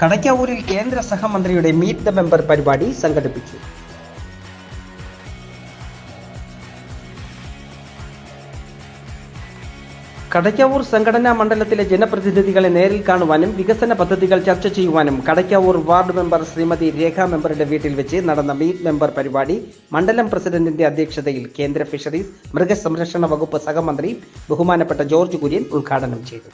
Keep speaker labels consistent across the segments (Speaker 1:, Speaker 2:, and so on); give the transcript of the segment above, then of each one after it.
Speaker 1: കടയ്ക്കാവൂരിൽ കേന്ദ്ര സഹമന്ത്രിയുടെ meet the member പരിപാടി സംഘടിപ്പിച്ചു. കടയ്ക്കാവൂർ സംഘടനാ മണ്ഡലത്തിലെ ജനപ്രതിനിധികളെ നേരിൽ കാണുവാനും വികസന പദ്ധതികൾ ചർച്ച ചെയ്യുവാനും കടയ്ക്കാവൂർ വാർഡ് മെമ്പർ ശ്രീമതി രേഖ മെമ്പറുടെ വീട്ടിൽ വെച്ച് നടന്ന മീറ്റ് മെമ്പർ പരിപാടി മണ്ഡലം പ്രസിഡന്റിന്റെ അധ്യക്ഷതയിൽ കേന്ദ്ര ഫിഷറീസ് മൃഗസംരക്ഷണ വകുപ്പ് സഹമന്ത്രി ബഹുമാനപ്പെട്ട ജോർജ് കുര്യൻ ഉദ്ഘാടനം ചെയ്തു.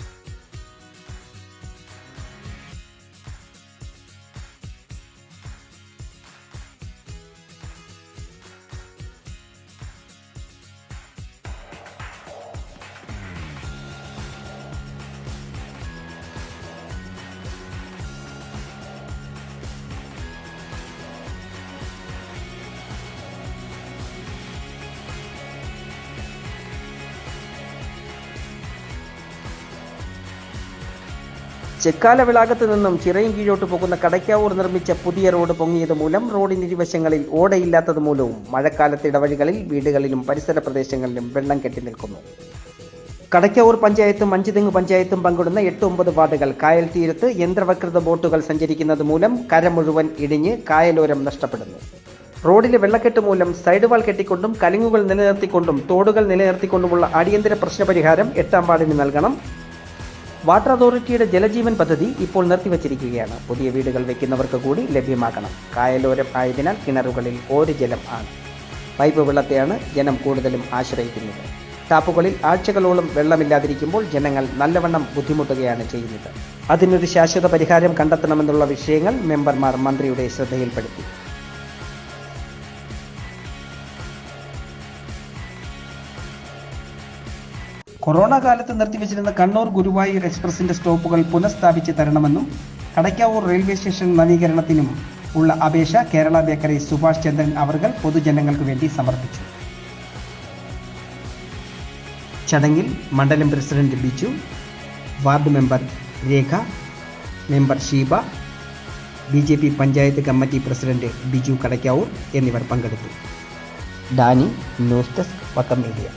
Speaker 1: ചെക്കാല വിളാകത്ത് നിന്നും ചിറയും കീഴോട്ട് പോകുന്ന കടയ്ക്കാവൂർ നിർമ്മിച്ച പുതിയ റോഡ് പൊങ്ങിയത് മൂലം റോഡിന് ഇരുവശങ്ങളിൽ ഓടയില്ലാത്തത് മൂലവും മഴക്കാലത്ത് ഇടവഴികളിൽ വീടുകളിലും പരിസര പ്രദേശങ്ങളിലും വെള്ളം കെട്ടി നിൽക്കുന്നു. കടയ്ക്കാവൂർ പഞ്ചായത്തും അഞ്ചുതെങ്ങ് പഞ്ചായത്തും പങ്കിടുന്ന എട്ട് ഒമ്പത് വാർഡുകൾ കായൽ തീരത്ത് യന്ത്രവൽകൃത ബോട്ടുകൾ സഞ്ചരിക്കുന്നത് മൂലം കര മുഴുവൻ ഇടിഞ്ഞ് കായലോരം നഷ്ടപ്പെടുന്നു. റോഡിലെ വെള്ളക്കെട്ട് മൂലം സൈഡ് വാൾ കെട്ടിക്കൊണ്ടും കലിങ്ങുകൾ നിലനിർത്തിക്കൊണ്ടും തോടുകൾ നിലനിർത്തിക്കൊണ്ടുമുള്ള അടിയന്തര പ്രശ്നപരിഹാരം എട്ടാം വാർഡിന് നൽകണം. വാട്ടർ അതോറിറ്റിയുടെ ജലജീവൻ പദ്ധതി ഇപ്പോൾ നിർത്തിവച്ചിരിക്കുകയാണ്. പുതിയ വീടുകൾ വെക്കുന്നവർക്ക് കൂടി ലഭ്യമാക്കണം കായലോരം ആയതിനാൽ കിണറുകളിൽ ഒരു ജലം ആണ്. പൈപ്പ് വെള്ളത്തെയാണ് ജനം കൂടുതലും ആശ്രയിക്കുന്നത്. ടാപ്പുകളിൽ ആഴ്ചകളോളം വെള്ളമില്ലാതിരിക്കുമ്പോൾ ജനങ്ങൾ നല്ലവണ്ണം ബുദ്ധിമുട്ടുകയാണ് ചെയ്യുന്നത്. അതിനൊരു ശാശ്വത പരിഹാരം കണ്ടെത്തണമെന്നുള്ള വിഷയങ്ങൾ മെമ്പർമാർ മന്ത്രിയുടെ ശ്രദ്ധയിൽപ്പെടുത്തി. കൊറോണ കാലത്ത് നിർത്തിവെച്ചിരുന്ന കണ്ണൂർ ഗുരുവായൂർ എക്സ്പ്രസിന്റെ സ്റ്റോപ്പുകൾ പുനഃസ്ഥാപിച്ച് തരണമെന്നും കടയ്ക്കാവൂർ റെയിൽവേ സ്റ്റേഷൻ നവീകരണത്തിനും ഉള്ള അപേക്ഷ കേരള ബേക്കറി സുഭാഷ് ചന്ദ്രൻ അവർകൾ പൊതുജനങ്ങൾക്ക് വേണ്ടി സമർപ്പിച്ചു. ചടങ്ങിൽ മണ്ഡലം president Biju ward member Rekha member Sheeba B J P panchayat committee president Biju Kadakkavoor എന്നിവർ പങ്കെടുത്തു. Dani news desk Vakkom media